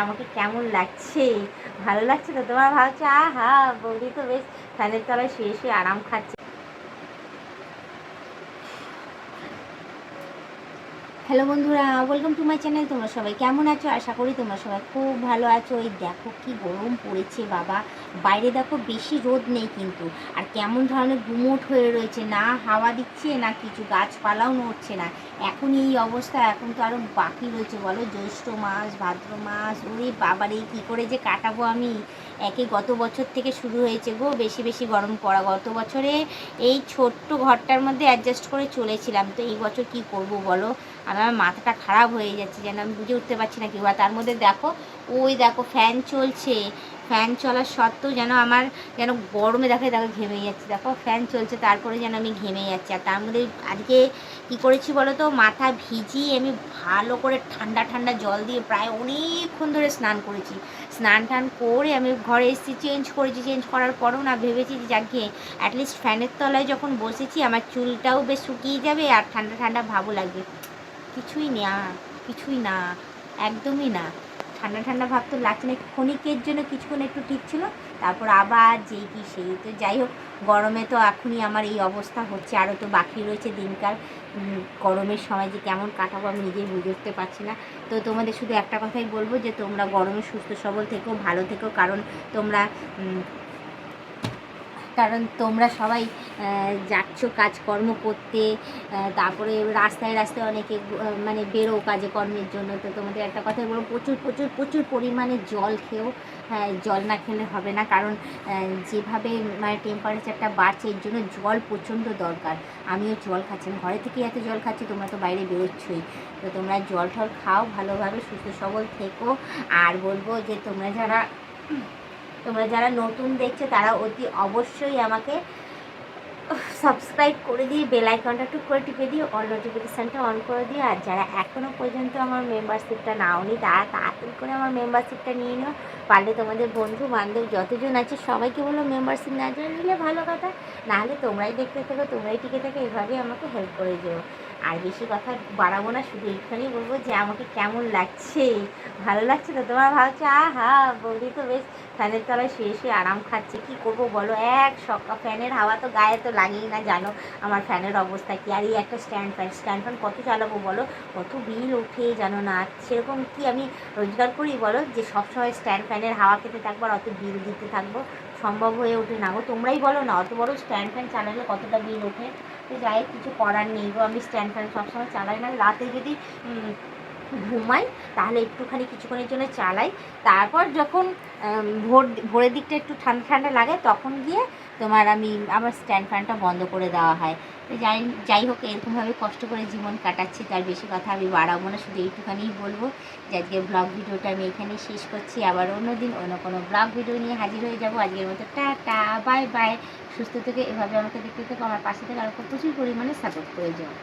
আমাকে কেমন লাগছে? ভালো লাগছে তো? তোমার ভাবছে আহা বৌদি তো বেশ ফ্যানের তলায় শুয়ে শুয়ে আরাম খাচ্ছে। হ্যালো বন্ধুরা ওয়েলকাম টু মাই চ্যানেল তোমরা সবাই কেমন আছো? আশা করি তোমরা সবাই খুব ভালো আছো। এই দেখো কি গরম পড়েছে, বাবা। বাইরে দেখো বেশি রোদ নেই কিন্তু। আর কেমন ধরনের গুমোট হয়ে রয়েছে, না হাওয়া দিচ্ছে, না কিছু গাছপালাও নড়ছে না। এখন এই অবস্থা, এখন তো আরও বাকি রয়েছে, বলো। জ্যৈষ্ঠ মাস, ভাদ্র মাস, ওরে বাবারে কী করে যে কাটাবো আমি? একে গত বছর থেকে শুরু হয়েছে গো, বেশি বেশি গরম পড়া। গত বছরে এই ছোট্ট ঘরটার মধ্যে অ্যাডজাস্ট করে চলেছিলাম। তো এই বছর কি করব বলো? আমার মাথাটা খারাপ হয়ে যাচ্ছে, যেন আমি বুঝে উঠতে পারছি না কি বা তার মধ্যে দেখো, ওই দেখো ফ্যান চলছে। ফ্যান চলার সত্ত্বেও যেন আমার যেন গরমে দেখে দেখো ঘেমে যাচ্ছে। দেখো, ফ্যান চলছে, তারপরে যেন আমি ঘেমে যাচ্ছি। আর তার মধ্যে আজকে কী করেছি বলো তো, মাথা ভিজিয়ে আমি ভালো করে ঠান্ডা ঠান্ডা জল দিয়ে প্রায় অনেকক্ষণ ধরে স্নান করেছি। স্নান, টান করে আমি ঘরে এসেছি, চেঞ্জ করেছি। চেঞ্জ করার পরেও না ভেবেছি যে যাকে অ্যাটলিস্ট ফ্যানের তলায় যখন বসেছি, আমার চুলটাও বেশ শুকিয়ে যাবে আর ঠান্ডা ঠান্ডা ভাবও লাগবে। কিছুই না কিছুই না, একদমই না। ঠান্ডা ঠান্ডা ভাব তো লাগছে না ক্ষণিকের জন্য কিছুক্ষণ একটু ঠিক ছিল, তারপর আবার যেই কি সেই। তো যাই হোক, গরমে তো এখনই আমার এই অবস্থা হচ্ছে, আরও তো বাকি রয়েছে দিনকাল। গরমের সময় যে কেমন কাটাবো আমি নিজেই বুঝে উঠতে পারছি না। তো তোমাদের শুধু একটা কথাই বলব যে তোমরা গরমে সুস্থ সবল থেকো, ভালো থেকো, কারণ তোমরা কারণ তোমরা সবাই যাচ্ছ কাজকর্ম করতে তারপরে রাস্তায় রাস্তায় অনেকে মানে বেরো কাজে কর্মের জন্য। তো তোমাদের একটা কথাই বলব, প্রচুর প্রচুর প্রচুর পরিমাণে জল হ্যাঁ জল না খেলে হবে না। কারণ যেভাবে মানে টেম্পারেচারটা বাড়ছে, এর জন্য জল প্রচণ্ড দরকার। আমিও জল খাচ্ছি ঘরে থেকে এত জল খাচ্ছি, তোমরা তো বাইরে বেরোচ্ছই। তো তোমরা জল টল খাও ভালোভাবে সুস্থ সবল থেকো। আর বলব যে তোমরা যারা তোমরা যারা নতুন দেখছ তারা অতি অবশ্যই আমাকে সাবস্ক্রাইব করে দিয়ে বেল আইকনটা একটু করে টিপে দিও অল নোটিফিকেশানটা অন করে দিও। আর যারা এখনও পর্যন্ত আমার মেম্বারশিপটা নাওনি, তারা তাড়াতাড়ি করে আমার মেম্বারশিপটা নিয়ে নিও। পারলে তোমাদের বন্ধু বান্ধব যতজন আছে, সবাইকে বলো মেম্বারশিপ না জন্য নিলে ভালো কথা। নাহলে তোমরাই দেখতে থাকো, তোমরাই টিকে থাকো এইভাবেই আমাকে হেল্প করে যেও। আর বেশি কথা বাড়াবো না, শুধু এইখানেই বলব যে আমাকে কেমন লাগছে। ভালো লাগছে তো তোমার? ভাবছ আহা, বৌদি তো বেশ ফ্যানের তলায় শুয়ে শুয়ে আরাম খাচ্ছে। কি করব বলো? এক সকা ফ্যানের হাওয়া তো গায়ে তো লাগেই। না জানো, আমার ফ্যানের অবস্থা কি? আর এই একটা স্ট্যান্ড ফ্যান স্ট্যান্ড ফ্যান কত চালাবো বলো? কত বিল ওঠে জানো না? সেরকম কি আমি রোজগার করি বলো? যে সবসময় স্ট্যান্ড ফ্যানের হাওয়া খেতে থাকব আর অত বিল দিতে থাকব? সম্ভব হয়ে ওঠে না গো। তোমরাই বলো না, অত বড় স্ট্যান্ড ফ্যান চালালে কতটা বিল ওঠে? তো যাই কিছু করার নেই গো। আমি স্ট্যান্ড ফ্যান সবসময় চালাই না। রাতে যদি ঘুমাই, তাহলে একটুখানি কিছুক্ষণের জন্য চালাই। তারপর যখন ভোর, ভোরের দিকটা একটু ঠান্ডা ঠান্ডা লাগে, তখন গিয়ে তোমার আমি, আমার স্ট্যান্ড ফ্যানটা বন্ধ করে দেওয়া হয়। তো যাই যাই হোক এরকমভাবে কষ্ট করে জীবন কাটাচ্ছি, তার বেশি কথা আমি বাড়াবো না, শুধু এইটুখানেই বলব যে আজকে ব্লগ ভিডিওটা আমি এখানেই শেষ করছি। আবার অন্য দিন অন্য কোনো ব্লগ ভিডিও নিয়ে হাজির হয়ে যাব। আজকের মতো টাটা বাই বাই সুস্থ থেকে এভাবে আমাকে দেখতে থাকো, আমার পাশে থেকে আরও প্রচুর পরিমাণে সাপোর্ট যাও।